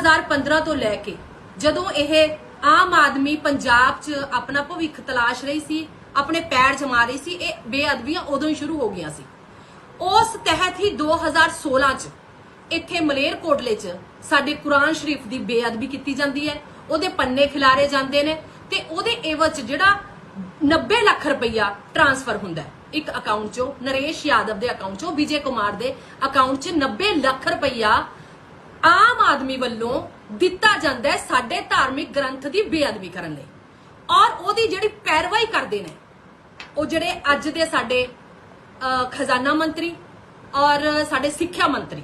2015 ਤੋਂ ਲੈ ਕੇ ਜਦੋਂ ਇਹ ਆਮ ਆਦਮੀ ਪੰਜਾਬ 'ਚ ਆਪਣਾ ਭਵਿੱਖ ਤਲਾਸ਼ ਰਹੀ ਸੀ, ਆਪਣੇ ਪੈਰ ਜਮਾ ਰਹੀ ਸੀ, ਇਹ ਬੇਅਦਬੀਆਂ ਉਦੋਂ ਹੀ ਸ਼ੁਰੂ ਹੋ ਗਈਆਂ ਸੀ। ਉਸ ਤਹਿਤ ਹੀ 2016 ਚ ਇੱਥੇ ਮਲੇਰਕੋਟਲੇ ਚ ਸਾਡੇ ਕੁਰਾਨ ਸ਼ਰੀਫ ਦੀ ਬੇਅਦਬੀ ਕੀਤੀ ਜਾਂਦੀ ਹੈ, ਉਹਦੇ ਪੰਨੇ ਖਿਲਾਰੇ ਜਾਂਦੇ ਨੇ ਤੇ ਉਹਦੇ ਏਵਜ ਜਿਹੜਾ 90 ਲੱਖ ਰੁਪਈਆ ਟ੍ਰਾਂਸਫਰ ਹੁੰਦਾ ਹੈ। ਇੱਕ ਅਕਾਊਂਟ 'ਚੋਂ, ਨਰੇਸ਼ ਯਾਦਵ ਦੇ ਅਕਾਊਂਟ 'ਚੋਂ, ਵਿਜੇ ਕੁਮਾਰ ਦੇ ਅਕਾਊਂਟ 'ਚ 90 ਲੱਖ ਰੁਪਈਆ ਆਮ ਆਦਮੀ ਵੱਲੋਂ ਦਿੱਤਾ ਜਾਂਦਾ ਹੈ ਸਾਡੇ ਧਾਰਮਿਕ ਗ੍ਰੰਥ ਦੀ ਬੇਅਦਬੀ ਕਰਨ ਲਈ। ਔਰ ਉਹਦੀ ਜਿਹੜੀ ਪੈਰਵਾਈ ਕਰਦੇ ਨੇ, ਉਹ ਜਿਹੜੇ ਅੱਜ ਦੇ ਸਾਡੇ ਖਜ਼ਾਨਾ ਮੰਤਰੀ ਔਰ ਸਾਡੇ ਸਿੱਖਿਆ ਮੰਤਰੀ,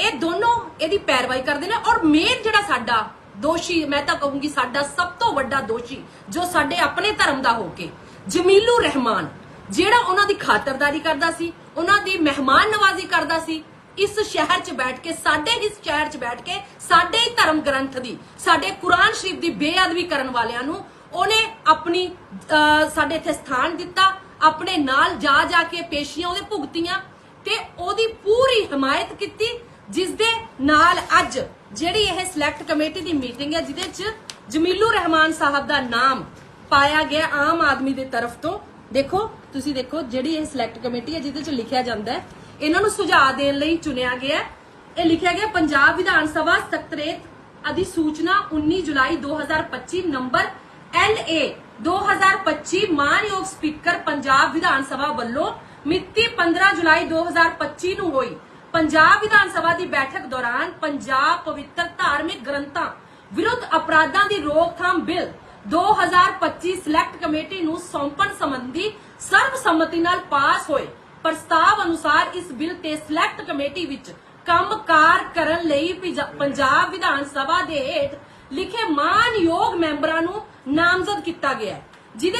ਇਹ ਦੋਨੋਂ ਇਹਦੀ ਪੈਰਵਾਈ ਕਰਦੇ ਨੇ ਔਰ ਮੇਨ ਜਿਹੜਾ ਸਾਡਾ ਦੋਸ਼ੀ, ਮੈਂ ਤਾਂ ਕਹੂੰਗੀ ਸਾਡਾ ਸਭ ਤੋਂ ਵੱਡਾ ਦੋਸ਼ੀ, ਜੋ ਸਾਡੇ ਆਪਣੇ ਧਰਮ ਦਾ ਹੋ ਕੇ ਜਮੀਲੂ ਰਹਿਮਾਨ, ਜਿਹੜਾ ਉਹਨਾਂ ਦੀ ਖਾਤਰਦਾਰੀ ਕਰਦਾ ਸੀ, ਉਹਨਾਂ ਦੀ ਮਹਿਮਾਨ ਨਵਾਜ਼ੀ ਕਰਦਾ ਸੀ ਇਸ ਸ਼ਹਿਰ 'ਚ ਬੈਠ ਕੇ, ਸਾਡੇ ਇਸ ਸ਼ਹਿਰ 'ਚ ਬੈਠ ਕੇ, ਸਾਡੇ ਹੀ ਧਰਮ ਗ੍ਰੰਥ ਦੀ, ਸਾਡੇ ਕੁਰਾਨ ਸ਼ਰੀਫ ਦੀ ਬੇਅਦਬੀ ਕਰਨ ਵਾਲਿਆਂ ਨੂੰ ਉਹਨੇ ਆਪਣੀ ਸਾਡੇ ਇੱਥੇ ਸਥਾਨ ਦਿੱਤਾ, ਆਪਣੇ ਨਾਲ ਜਾ ਜਾ ਕੇ ਪੇਸ਼ੀਆਂ ਉਹਦੇ ਭੁਗਤੀਆਂ ਤੇ ਉਹਦੀ ਪੂਰੀ ਹਮਾਇਤ ਕੀਤੀ ਜਿਸ ਦੇ ਨਾਲ ਅੱਜ ਜਿਹੜੀ ਇਹ ਸਿਲੈਕਟ ਕਮੇਟੀ ਦੀ ਮੀਟਿੰਗ ਹੈ, ਜਿਹਦੇ 'ਚ ਜਮੀਲੂ ਰਹਿਮਾਨ ਸਾਹਿਬ ਦਾ ਨਾਮ ਪਾਇਆ ਗਿਆ ਆਮ ਆਦਮੀ ਦੇ ਤਰਫ ਤੋਂ। ਦੇਖੋ, ਤੁਸੀਂ ਦੇਖੋ ਜਿਹੜੀ ਇਹ ਸਿਲੈਕਟ ਕਮੇਟੀ ਹੈ, ਜਿਹਦੇ 'ਚ ਲਿਖਿਆ ਜਾਂਦਾ ਹੈ ਇਹਨਾਂ ਨੂੰ ਸੁਝਾਅ ਦੇਣ ਲਈ ਚੁਣਿਆ ਗਿਆ ਹੈ। ਇਹ ਲਿਖਿਆ ਗਿਆ, ਪੰਜਾਬ ਵਿਧਾਨ ਸਭਾ ਸਕੱਤਰੇਤ ਅਧਿਸੂਚਨਾ 19 ਜੁਲਾਈ 2025 ਨੰਬਰ LA 2025 ਮਾਨਯੋਗ ਸਪੀਕਰ ਪੰਜਾਬ ਵਿਧਾਨ ਸਭਾ ਵੱਲੋਂ ਮਿਤੀ 15 ਜੁਲਾਈ 2025 ਨੂੰ ਹੋਈ ਪੰਜਾਬ ਵਿਧਾਨ ਸਭਾ ਦੀ ਬੈਠਕ ਦੌਰਾਨ ਪੰਜਾਬ ਪਵਿੱਤਰ ਧਾਰਮਿਕ ਗ੍ਰੰਥਾਂ ਵਿਰੁੱਧ ਅਪਰਾਧਾਂ ਦੀ ਰੋਕਥਾਮ ਬਿੱਲ 2025 ਸਿਲੈਕਟ ਕਮੇਟੀ ਨੂੰ ਸੌਂਪਣ ਸੰਬੰਧੀ ਸਰਬਸੰਮਤੀ ਨਾਲ ਪਾਸ ਹੋਏ ਪ੍ਰਸਤਾਵ ਅਨੁਸਾਰ ਇਸ ਬਿੱਲ ਤੇ ਸਿਲੈਕਟ ਕਮੇਟੀ ਵਿੱਚ ਕੰਮਕਾਰ ਕਰਨ ਲਈ ਪੰਜਾਬ ਵਿਧਾਨ ਸਭਾ ਦੇ ਹੇਠ ਲਿਖੇ ਮਾਨਯੋਗ ਮੈਂਬਰਾਂ ਨੂੰ ਨਾਮਜ਼ਦ ਕੀਤਾ ਗਿਆ ਹੈ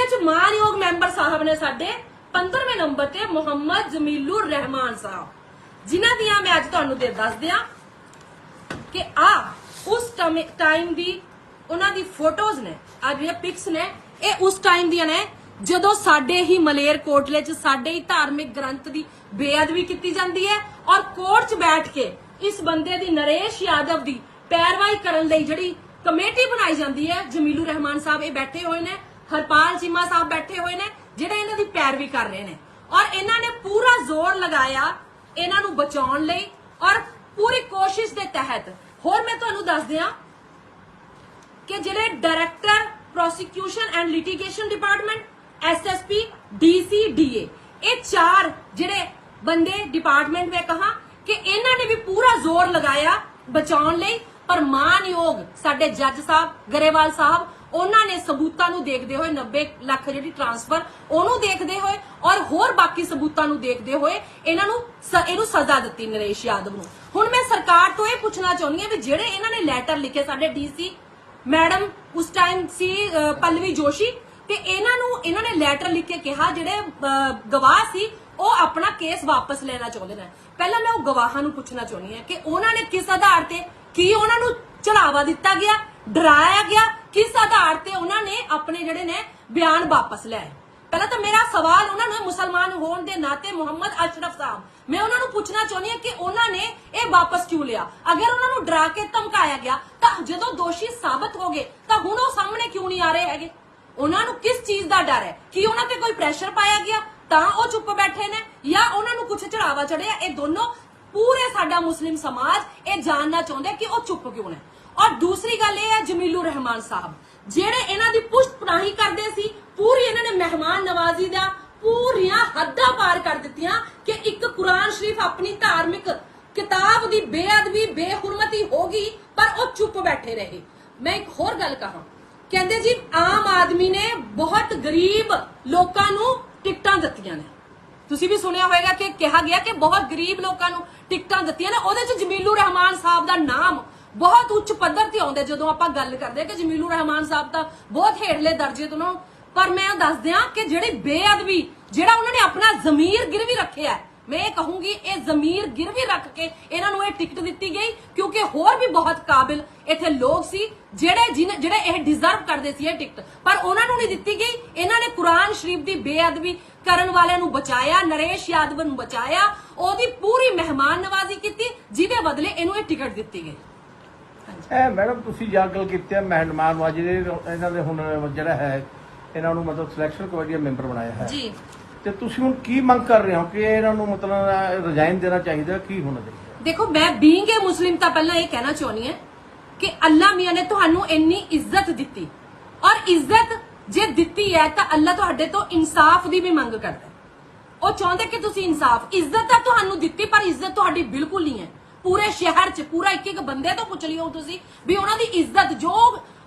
ਚ ਮਾਨਯੋਗ ਮੈਂਬਰ ਸਾਹਿਬ ਨੇ ਸਾਡੇ 15ਵੇਂ ਨੰਬਰ ਤੇ ਮੁਹੰਮਦ ਜਮੀਲੁਰ ਰਹਿਮਾਨ ਸਾਹਿਬ, ਜਿਨ੍ਹਾਂ ਦੀਆਂ ਮੈਂ ਅੱਜ ਤੁਹਾਨੂੰ ਦੇ ਦੱਸ ਦਿਆਂ ਕਿ ਆ, ਉਸ ਟਾਈਮ ਦੀ ਉਹਨਾਂ ਦੀ ਫੋਟੋਜ਼ ਨੇ ਆ ਜਿਹੜੀਆਂ ਪਿਕਸ ਨੇ, ਇਹ ਉਸ ਟਾਈਮ ਦੀਆਂ ਨੇ ਜਦੋਂ ਸਾਡੇ ਹੀ ਮਲੇਰ ਕੋਟਲੇ 'ਚ ਸਾਡੇ ਹੀ ਧਾਰਮਿਕ ਗ੍ਰੰਥ ਦੀ ਬੇਅਦਬੀ ਕੀਤੀ ਜਾਂਦੀ ਹੈ ਔਰ ਕੋਰਟ 'ਚ ਬੈਠ ਕੇ ਇਸ ਬੰਦੇ ਦੀ ਨਰੇਸ਼ ਯਾਦਵ ਦੀ ਪੈਰਵਾਈ ਕਰਨ ਲਈ ਜਿਹੜੀ ਕਮੇਟੀ ਬਣਾਈ ਜਾਂਦੀ ਹੈ, ਜਮੀਲੂ ਰਹਿਮਾਨ ਸਾਹਿਬ ਇਹ ਬੈਠੇ ਹੋਏ ਨੇ, ਹਰਪਾਲ ਚੀਮਾ ਸਾਹਿਬ ਬੈਠੇ ਹੋਏ ਨੇ, ਜਿਹੜੇ ਇਹਨਾਂ ਦੀ ਪੈਰਵੀ ਕਰ ਰਹੇ ਨੇ। ਔਰ ਇਹਨਾਂ ਨੇ ਪੂਰਾ ਜ਼ੋਰ ਲਗਾਇਆ ਇਹਨਾਂ ਨੂੰ ਬਚਾਉਣ ਲਈ ਔਰ ਪੂਰੀ ਕੋਸ਼ਿਸ਼ ਦੇ ਤਹਿਤ, ਹੋਰ ਮੈਂ ਤੁਹਾਨੂੰ ਦੱਸ ਦਿਆਂ ਕਿ ਜਿਹੜੇ director, prosecution and litigation department SSP DC DA ਇਹ ਚਾਰ ਜਿਹੜੇ ਬੰਦੇ ਡਿਪਾਰਟਮੈਂਟ ਵਿੱਚ ਕਹਾ ਕਿ ਇਹਨਾਂ ਨੇ ਵੀ ਪੂਰਾ ਜ਼ੋਰ ਲਗਾਇਆ ਬਚਾਉਣ ਲਈ ਪਰ ਮਾਨਯੋਗ ਸਾਡੇ ਜੱਜ ਸਾਹਿਬ ਗਰੇਵਾਲ ਸਾਹਿਬ ਉਹਨਾਂ ਨੇ ਸਬੂਤਾਂ ਨੂੰ ਦੇਖਦੇ ਹੋਏ 90 ਲੱਖ ਜਿਹੜੀ ਟ੍ਰਾਂਸਫਰ ਉਹਨੂੰ ਦੇਖਦੇ ਹੋਏ ਔਰ ਹੋਰ ਬਾਕੀ ਸਬੂਤਾਂ ਨੂੰ ਦੇਖਦੇ ਹੋਏ ਇਹਨਾਂ ਨੂੰ ਇਹਨੂੰ ਸਜ਼ਾ ਦਿੱਤੀ ਨਰੇਸ਼ ਯਾਦਵ ਨੂੰ। ਹੁਣ ਮੈਂ ਸਰਕਾਰ ਤੋਂ ਇਹ ਪੁੱਛਣਾ ਚਾਹੁੰਦੀ ਹਾਂ ਵੀ ਜਿਹੜੇ ਇਹਨਾਂ ਨੇ ਲੈਟਰ ਲਿਖੇ ਸਾਡੇ ਡੀਸੀ ਮੈਡਮ ਉਸ ਟਾਈਮ ਸੀ ਅ, ਜੋਸ਼ੀ ਤੇ ਇਹਨਾਂ ਨੂੰ, ਇਹਨਾਂ ਨੇ ਲੈਟਰ ਲਿਖ ਕੇ ਕਿਹਾ, ਜਿਹੜੇ ਗਵਾਹ ਸੀ, ਉਹ ਆਪਣਾ ਕੇਸ ਵਾਪਸ ਲੈਣਾ ਚਾਹੁੰਦੇ ਨੇ। ਪਹਿਲਾਂ ਮੈਂ ਉਹ ਗਵਾਹਾਂ ਨੂੰ ਪੁੱਛਣਾ ਚਾਹੁੰਦੀ ਹਾਂ ਕਿ ਉਹਨਾਂ ਨੇ ਕਿਸ ਆਧਾਰ ਤੇ ਕੀ ਉਹਨਾਂ ਨੂੰ ਚੜਾਵਾ ਦਿੱਤਾ ਗਿਆ, ਡਰਾਇਆ ਗਿਆ, ਕਿਸ ਆਧਾਰ ਤੇ ਉਹਨਾਂ ਨੇ ਆਪਣੇ ਜਿਹੜੇ ਨੇ ਬਿਆਨ ਵਾਪਸ ਲਏ। ਪਹਿਲਾਂ ਤਾਂ ਮੇਰਾ ਸਵਾਲ ਉਹਨਾਂ ਨੂੰ ਮੁਸਲਮਾਨ ਹੋਣ ਦੇ ਨਾਤੇ ਮੁਹੰਮਦ ਅਸ਼ਰਫ ਸਾਹਿਬ, ਮੈਂ ਉਹਨਾਂ ਨੂੰ ਪੁੱਛਣਾ ਚਾਹੁੰਦੀ ਹਾਂ ਕਿ ਉਹਨਾਂ ਨੇ ਇਹ ਵਾਪਸ ਕਿਉਂ ਲਿਆ? ਅਗਰ ਉਹਨਾਂ ਨੂੰ ਡਰਾ ਕੇ ਧਮਕਾਇਆ ਗਿਆ, ਤਾਂ ਜਦੋਂ ਦੋਸ਼ੀ ਸਾਬਤ ਹੋ ਗਏ, ਤਾਂ ਹੁਣ ਉਹ ਸਾਹਮਣੇ ਕਿਉਂ ਨਹੀਂ ਆ ਰਹੇ ਹੈਗੇ? ਉਹਨਾਂ ਨੂੰ ਕਿਸ ਚੀਜ਼ ਦਾ ਡਰ ਹੈ? ਕਿ ਉਹਨਾਂ ਤੇ ਕੋਈ ਪ੍ਰੈਸ਼ਰ ਪਾਇਆ ਗਿਆ? ਤਾਂ ਉਹ ਚੁੱਪ ਬੈਠੇ ਨੇ? ਜਾਂ ਉਹਨਾਂ ਨੂੰ ਕੁਝ ਚੜਾਵਾ ਚੜਿਆ? ਇਹ ਦੋਨੋਂ ਪੂਰੇ ਸਾਡਾ ਮੁਸਲਿਮ ਸਮਾਜ ਇਹ ਜਾਣਨਾ ਚਾਹੁੰਦਾ ਕਿ ਉਹ ਚੁੱਪ ਕਿਉਂ ਨੇ? ਔਰ ਦੂਸਰੀ ਗੱਲ ਇਹ ਹੈ ਜਮੀਲੂ ਰਹਿਮਾਨ ਸਾਹਿਬ। ਜਿਹੜੇ ਇਹਨਾਂ ਦੀ ਪੁਸ਼ਤ ਪਨਾਹੀ ਕਰਦੇ ਸੀ, ਪੂਰੀ ਇਹਨਾਂ ਨੇ ਮਹਿਮਾਨ ਨਵਾਜ਼ੀ ਦਾ ਪੂਰੀਆਂ ਹੱਦਾਂ ਪਾਰ ਕਰ ਦਿੱਤੀਆਂ ਕਿ ਇੱਕ ਕੁਰਾਨ ਸ਼ਰੀਫ ਆਪਣੀ ਧਾਰਮਿਕ ਕਿਤਾਬ ਦੀ ਬੇਅਦਬੀ, ਬੇਹੁਰਮਤੀ ਹੋ ਗਈ, ਪਰ ਉਹ ਚੁੱਪ ਬੈਠੇ ਰਹੇ। ਮੈਂ ਇੱਕ ਹੋਰ ਗੱਲ ਕਹਾਂ। ਕਹਿੰਦੇ ਜੀ, ਆਮ ਆਦਮੀ ਨੇ ਬਹੁਤ ਗਰੀਬ ਲੋਕਾਂ ਨੂੰ ਟਿਕਟਾਂ ਦਿੱਤੀਆਂ ਨੇ। ਤੁਸੀਂ ਵੀ ਸੁਣਿਆ ਹੋਵੇਗਾ ਕਿ ਕਿਹਾ ਗਿਆ ਕਿ ਬਹੁਤ ਗਰੀਬ ਲੋਕਾਂ ਨੂੰ ਟਿਕਟਾਂ ਦਿੱਤੀਆਂ ਨੇ। ਉਹਦੇ ਚ ਜਮੀਲੂ ਰਹਿਮਾਨ ਸਾਹਿਬ ਦਾ ਨਾਮ ਬਹੁਤ ਉੱਚ ਪੱਧਰ ਤੇ ਆਉਂਦਾ ਜਦੋਂ ਆਪਾਂ ਗੱਲ ਕਰਦੇ ਕਿ ਜਮੀਲੂ ਰਹਿਮਾਨ ਸਾਹਿਬ ਤਾਂ ਬਹੁਤ ਹੇਠਲੇ ਦਰਜੇ ਤੋਂ ਪਰ ਮੈਂ ਦੱਸ ਦਿਆਂ ਕਿ ਜਿਹੜੀ ਬੇਅਦਬੀ, ਜਿਹੜਾ ਉਹਨਾਂ ਨੇ ਆਪਣਾ ਜ਼ਮੀਰ ਗਿਰਵੀ ਰੱਖਿਆ ਮੈਂ ਇਹ ਕਹੂੰਗੀ ਇਹ ਜ਼ਮੀਰ ਗਿਰਵੀ ਰੱਖ ਕੇ ਇਹਨਾਂ ਨੂੰ ਇਹ ਟਿਕਟ ਦਿੱਤੀ ਗਈ ਕਿਉਂਕਿ ਹੋਰ ਵੀ ਬਹੁਤ ਕਾਬਿਲ ਇੱਥੇ ਲੋਕ ਸੀ ਜਿਹੜੇ ਜਿਹੜੇ ਇਹ ਡਿਜ਼ਰਵ ਕਰਦੇ ਸੀ ਇਹ ਟਿਕਟ। ਪਰ ਉਹਨਾਂ ਨੂੰ ਨਹੀਂ ਦਿੱਤੀ ਗਈ। ਇਹਨਾਂ ਨੇ ਕੁਰਾਨ ਸ਼ਰੀਫ ਦੀ ਬੇਅਦਬੀ ਕਰਨ ਵਾਲਿਆਂ ਨੂੰ ਬਚਾਇਆ ਨਰੇਸ਼ ਯਾਦਵ ਨੂੰ ਬਚਾਇਆ ਉਹਦੀ ਪੂਰੀ ਮਹਿਮਾਨ ਨਵਾਜ਼ੀ ਕੀਤੀ ਜਿਹਦੇ ਬਦਲੇ ਇਹਨੂੰ ਇਹ ਟਿਕਟ ਦਿੱਤੀ ਗਈ। ਇਹ ਮੈਡਮ ਤੁਸੀਂ ਜਾ ਗੱਲ ਕੀਤੀ ਹੈ ਮਹਿਮਾਨ ਨਵਾਜੀ ਦੇ ਇਹਨਾਂ ਦੇ ਹੁਣ ਜਿਹੜਾ ਹੈ ਇਹਨਾਂ ਨੂੰ ਮਤਲਬ ਸਿਲੈਕਸ਼ਨ ਕਮੇਟੀ ਦਾ ਮੈਂਬਰ ਬਣਾਇਆ ਹੈ। ਜੀ। ਤੇ ਤੁਸੀਂ ਹੁਣ ਕੀ ਮੰਗ ਕਰ ਰਹੇ ਹੋ ਕਿ ਇਹਨਾਂ ਨੂੰ ਮਤਲਬ ਰਿਜ਼ਾਈਨ ਦੇਣਾ ਚਾਹੀਦਾ, ਕੀ ਹੋਣਾ ਚਾਹੀਦਾ? ਦੇਖੋ, ਮੈਂ ਬੀਇੰਗ ਏ ਮੁਸਲਿਮ ਤਾਂ ਪਹਿਲਾਂ ਇਹ ਕਹਿਣਾ ਚਾਹੁੰਦੀ ਹਾਂ ਕਿ ਅੱਲਾ ਮੀਆਂ ਨੇ ਤੁਹਾਨੂੰ ਇੰਨੀ ਇੱਜ਼ਤ ਦਿੱਤੀ। ਔਰ ਇੱਜ਼ਤ ਜੇ ਦਿੱਤੀ ਹੈ ਤਾਂ ਅੱਲਾ ਤੁਹਾਡੇ ਤੋਂ ਇਨਸਾਫ ਦੀ ਵੀ ਮੰਗ ਕਰਦਾ ਉਹ ਚਾਹੁੰਦੇ ਕਿ ਤੁਸੀਂ ਇਨਸਾਫ, ਇੱਜ਼ਤ ਤਾਂ ਤੁਹਾਨੂੰ ਦਿੱਤੀ, ਪਰ ਇੱਜ਼ਤ ਤੁਹਾਡੀ ਬਿਲਕੁਲ ਨਹੀਂ ਹੈ। ਪੂਰੇ ਸ਼ਹਿਰ 'ਚ ਪੂਰਾ ਇੱਕ ਇੱਕ ਬੰਦੇ ਤੋਂ ਪੁੱਛ ਲਿਓ ਤੁਸੀਂ ਵੀ ਉਹਨਾਂ ਦੀ ਇੱਜ਼ਤ ਜੋ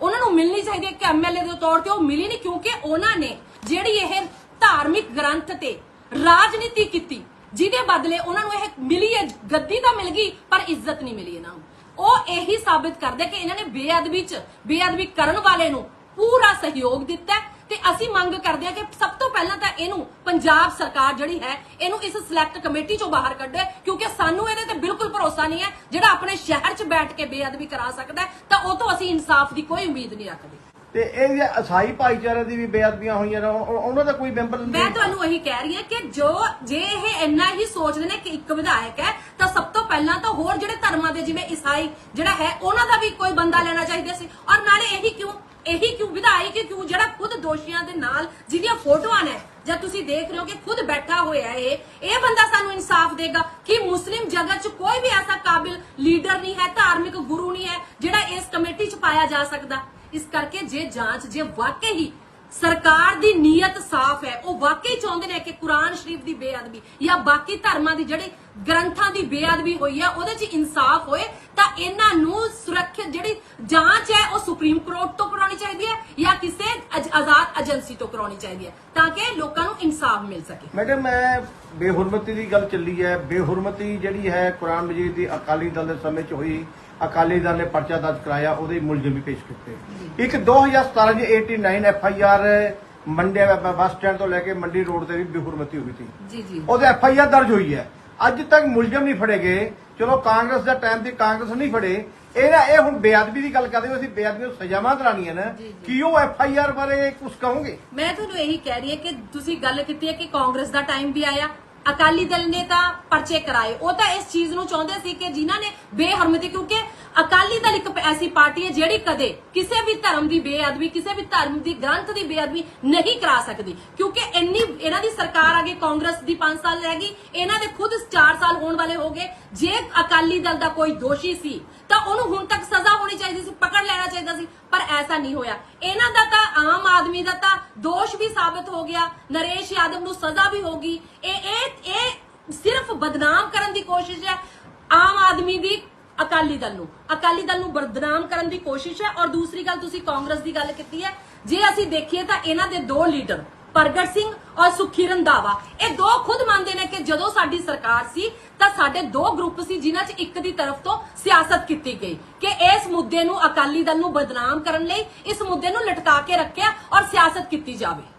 ਉਹਨਾਂ ਨੂੰ ਮਿਲਣੀ ਚਾਹੀਦੀ ਹੈ ਕਿ ਐਮਐਲਏ ਦੇ ਤੌਰ ਤੇ ਉਹ ਮਿਲੀ ਨਹੀਂ, ਕਿਉਂਕਿ ਉਹਨਾਂ ਨੇ ਜਿਹੜੀ ਇਹ ਧਾਰਮਿਕ ਗ੍ਰੰਥ ਤੇ ਰਾਜਨੀਤੀ ਕੀਤੀ, ਜਿਹਦੇ ਬਦਲੇ ਉਹਨਾਂ ਨੂੰ ਇਹ ਮਿਲੀ ਹੈ, ਗੱਦੀ ਤਾਂ ਮਿਲ ਗਈ, ਪਰ ਇੱਜ਼ਤ ਨਹੀਂ ਮਿਲੀ ਇਹਨਾਂ ਨੂੰ। ਉਹ ਇਹੀ ਸਾਬਿਤ ਕਰਦੇ ਕਿ ਇਹਨਾਂ ਨੇ ਬੇਅਦਬੀ 'ਚ, ਬੇਅਦਬੀ ਕਰਨ ਵਾਲੇ ਨੂੰ ਪੂਰਾ ਸਹਿਯੋਗ ਦਿੱਤਾ ਤੇ ਅਸੀਂ ਮੰਗ ਕਰਦੇ ਹਾਂ ਕਿ ਸਭ ਤੋਂ ਪਹਿਲਾਂ ਤਾਂ ਇਹਨੂੰ ਪੰਜਾਬ ਸਰਕਾਰ ਜਿਹੜੀ ਹੈ, ਇਹਨੂੰ ਇਸ ਸਿਲੈਕਟ ਕਮੇਟੀ ਚੋਂ ਬਾਹਰ ਕੱਢੇ, ਕਿਉਂਕਿ ਸਾਨੂੰ ਇਹਦੇ ਤੇ ਬਿਲਕੁਲ ਭਰੋਸਾ ਨਹੀਂ ਹੈ। ਜਿਹੜਾ ਆਪਣੇ ਸ਼ਹਿਰ 'ਚ ਬੈਠ ਕੇ ਬੇਅਦਬੀ ਕਰਾ ਸਕਦਾ ਤਾਂ ਉਹ ਤੋਂ ਅਸੀਂ ਇਨਸਾਫ ਦੀ ਕੋਈ ਉਮੀਦ ਨਹੀਂ ਰੱਖਦੇ। ਤੇ ਇਹ ਜਿਹੜੇ ਅਸਾਈ ਭਾਈਚਾਰੇ ਦੀ ਵੀ ਬੇਅਦਬੀਆਂ ਹੋਈਆਂ ਨੇ ਉਹ- ਉਹਨਾਂ ਦਾ ਕੋਈ ਮੈਂਬਰ ਮੈਂ ਤੁਹਾਨੂੰ ਇਹੀ ਕਹਿ ਰਹੀ ਹਾਂ ਕਿ ਜੋ ਜੇ ਇਹ ਇੰਨਾ ਹੀ ਸੋਚਦੇ ਨੇ ਕਿ ਇੱਕ ਵਿਧਾਇਕ ਹੈ ਤਾਂ ਸਭ ਤੋਂ ਪਹਿਲਾਂ ਤਾਂ ਹੋਰ ਜਿਹੜੇ ਧਰਮਾਂ ਦੇ ਜਿਵੇਂ ਈਸਾਈ ਜਿਹੜਾ ਹੈ ਉਹਨਾਂ ਦਾ ਵੀ ਕੋਈ ਬੰਦਾ ਲੈਣਾ ਚਾਹੀਦਾ ਸੀ। ਔਰ ਨਾਲੇ ਇਹੀ ਕਿਉਂ ਇਹੀ ਕਿਉਂ ਵਿਧਾਇਕ ਕਿਉਂ ਜਿਹੜਾ ਖੁਦ ਦੋਸ਼ੀਆਂ ਦੇ ਨਾਲ ਜਿਹਦੀਆਂ ਫੋਟੋਆਂ ਨੇ ਜਦ ਤੁਸੀਂ ਦੇਖ ਰਹੇ ਹੋ ਕਿ ਖੁਦ ਬੈਠਾ ਹੋਇਆ ਇਹ ਇਹ ਬੰਦਾ ਸਾਨੂੰ ਇਨਸਾਫ ਦੇਗਾ ਕਿ ਮੁਸਲਿਮ ਜਗਤ 'ਚ ਕੋਈ ਵੀ ਐਸਾ ਕਾਬਿਲ ਲੀਡਰ ਨਹੀਂ ਹੈ, ਧਾਰਮਿਕ ਗੁਰੂ ਨਹੀਂ ਹੈ, ਜਿਹੜਾ ਇਸ ਕਮੇਟੀ 'ਚ ਪਾਇਆ ਜਾ ਸਕਦਾ। ਇਸ ਕਰਕੇ ਜੇ ਜਾਂਚ, ਜੇ ਵਾਕਈ ਸਰਕਾਰ ਦੀ ਨੀਅਤ ਸਾਫ਼ ਹੈ। ਉਹ ਵਾਕਈ ਚਾਹੁੰਦੇ ਨੇ ਕਿ ਕੁਰਾਨ ਸ਼ਰੀਫ ਦੀ ਬੇਅਦਬੀ ਜਾਂ ਬਾਕੀ ਧਰਮਾਂ ਦੀ ਜਿਹੜੇ ਗ੍ਰੰਥਾਂ ਦੀ ਬੇਅਦਬੀ ਹੋਈ ਹੈ, ਉਹਦੇ 'ਚ ਇਨਸਾਫ ਹੋਏ, ਤਾਂ ਇਹਨਾਂ ਨੂੰ ਸੁਰੱਖਿਅਤ ਜਿਹੜੀ ਜਾਂਚ ਹੈ, ਉਹ ਸੁਪਰੀਮ ਕੋਰਟ ਤੋਂ ਕਰਾਉਣੀ ਚਾਹੀਦੀ ਹੈ ਜਾਂ ਕਿਸੇ ਆਜ਼ਾਦ ਏਜੰਸੀ ਤੋਂ ਕਰਾਉਣੀ ਚਾਹੀਦੀ ਹੈ ਤਾਂ ਕਿ ਲੋਕਾਂ ਨੂੰ ਇਨਸਾਫ ਮਿਲ ਸਕੇ। ਮੈਡਮ, ਮੈਂ ਬੇਹੁਰਮਤੀ ਦੀ ਗੱਲ ਚੱਲੀ ਹੈ। ਬੇਹੁਰਮਤੀ ਜਿਹੜੀ ਹੈ ਕੁਰਾਨ ਮਜੀਦ ਦੀ ਅਕਾਲੀ ਦਲ ਦੇ ਸਮੇਂ 'ਚ ਹੋਈ। ਅਕਾਲੀ ਦਲ ਨੇ ਪਰਚਾ ਦਰਜ ਕਰਾਇਆ ਉਹਦੇ ਮੁਲਜ਼ਮ ਵੀ ਪੇਸ਼ ਕੀਤੇ। ਇੱਕ 2017 ਚ 89 ਐਫ ਆਈ ਆਰ ਮੰਡੇ ਬੱਸ ਸਟੈਂਡ ਤੋਂ ਲੈ ਕੇ ਮੰਡੀ ਰੋਡ ਤੇ ਵੀ ਬੇਹੁਰਮਤੀ ਹੋਈ ਸੀ। ਜੀ ਜੀ। ਉਹਦੇ ਐਫ ਆਈ ਆਰ ਦਰਜ ਹੋਈ ਹੈ। ਅੱਜ ਤੱਕ ਮੁਲਜ਼ਮ ਨਹੀਂ ਫੜੇ ਗਏ। ਚਲੋ ਕਾਂਗਰਸ ਦਾ ਟਾਈਮ ਤੇ ਕਾਂਗਰਸ ਨਹੀਂ ਫੜੇ। ਇਹ ਨਾ ਇਹ ਹੁਣ ਬੇਅਦਬੀ ਦੀ ਗੱਲ ਕਰਦੇ ਹੋ ਅਸੀਂ ਬੇਅਦਬੀ ਨੂੰ ਸਜ਼ਾਵਾਂ ਦਿਲਾਣੀਆਂ ਨੇ। ਕੀ ਉਹ ਐਫ ਆਈ ਆਰ ਬਾਰੇ ਕੁਝ ਕਹੋਗੇ? ਮੈਂ ਤੁਹਾਨੂੰ ਇਹੀ ਕਹਿ ਰਹੀ ਹਾਂ ਕਿ ਤੁਸੀਂ ਗੱਲ ਕੀਤੀ ਹੈ ਕਿ ਕਾਂਗਰਸ ਦਾ ਟਾਈਮ ਵੀ ਆਇਆ। ਅਕਾਲੀ ਦਲ ਨੇ ਤਾਂ ਪਰਚੇ ਕਰਾਏ। ਉਹ ਤਾਂ ਇਸ ਚੀਜ਼ ਨੂੰ ਚਾਹੁੰਦੇ ਸੀ ਕਿ ਜਿਨ੍ਹਾਂ ਨੇ ਬੇਹਰਮਤੀ, ਕਿਉਂਕਿ ਅਕਾਲੀ ਦਲ ਇੱਕ ਐਸੀ ਪਾਰਟੀ ਹੈ ਜਿਹੜੀ ਕਦੇ ਕਿਸੇ ਵੀ ਧਰਮ ਦੀ ਬੇਅਦਬੀ, ਕਿਸੇ ਵੀ ਧਰਮ ਦੀ ਗ੍ਰੰਥ ਦੀ ਬੇਅਦਬੀ ਨਹੀਂ ਕਰਾ ਸਕਦੀ। ਕਿਉਂਕਿ ਇੰਨੀ, ਇਹਨਾਂ ਦੀ ਸਰਕਾਰ ਆ ਗਈ, ਕਾਂਗਰਸ ਦੀ 5 ਸਾਲ ਰਹਿ ਗਈ, ਇਹਨਾਂ ਦੇ ਖੁਦ 4 ਸਾਲ ਹੋਣ ਵਾਲੇ ਹੋ ਗਏ। ਜੇ ਅਕਾਲੀ ਦਲ ਦਾ ਕੋਈ ਦੋਸ਼ੀ ਸੀ, ਤਾਂ ਉਹਨੂੰ ਹੁਣ ਤੱਕ ਸਜ਼ਾ ਹੋਣੀ ਚਾਹੀਦੀ ਸੀ, ਪਕੜ ਲੈਣਾ ਚਾਹੀਦਾ ਸੀ, ਪਰ ਐਸਾ ਨਹੀਂ ਹੋਇਆ। ਇਹਨਾਂ ਦਾ ਤਾਂ ਆਮ ਆਦਮੀ ਦਾ ਤਾਂ ਦੋਸ਼ ਵੀ ਸਾਬਤ ਹੋ ਗਿਆ, ਨਰੇਸ਼ ਯਾਦਵ ਨੂੰ ਸਜ਼ਾ ਵੀ ਹੋਗੀ ਇਹ ਇਹ ਇਹ ਸਿਰਫ ਬਦਨਾਮ ਕਰਨ ਦੀ ਕੋਸ਼ਿਸ਼ ਹੈ। ਆਮ ਆਦਮੀ ਦੀ ਅਕਾਲੀ ਦਲ ਨੂੰ। ਅਕਾਲੀ ਦਲ ਨੂੰ ਬਦਨਾਮ ਕਰਨ ਦੀ ਕੋਸ਼ਿਸ਼ ਹੈ। ਔਰ ਦੂਸਰੀ ਗੱਲ ਤੁਸੀਂ ਕਾਂਗਰਸ ਦੀ ਗੱਲ ਕੀਤੀ ਹੈ। ਜੇ ਅਸੀਂ ਦੇਖੀਏ ਤਾਂ ਇਹਨਾਂ ਦੇ ਦੋ ਲੀਡਰ ਪ੍ਰਗਟ ਸਿੰਘ ਔਰ ਸੁਖੀ ਰੰਧਾਵਾ ਇਹ ਦੋ ਖੁਦ ਮੰਨਦੇ ਨੇ ਕਿ ਜਦੋਂ ਸਾਡੀ ਸਰਕਾਰ ਸੀ, ਤਾਂ ਸਾਡੇ ਦੋ ਗਰੁੱਪ ਸੀ ਜਿਨ੍ਹਾਂ 'ਚ ਇੱਕ ਦੀ ਤਰਫ ਤੋਂ ਸਿਆਸਤ ਕੀਤੀ ਗਈ ਕਿ ਇਸ ਮੁੱਦੇ ਨੂੰ ਅਕਾਲੀ ਦਲ ਨੂੰ ਬਦਨਾਮ ਕਰਨ ਲਈ, ਇਸ ਮੁੱਦੇ ਨੂੰ ਲਟਕਾ ਕੇ ਰੱਖਿਆ ਔਰ ਸਿਆਸਤ ਕੀਤੀ ਜਾਵੇ।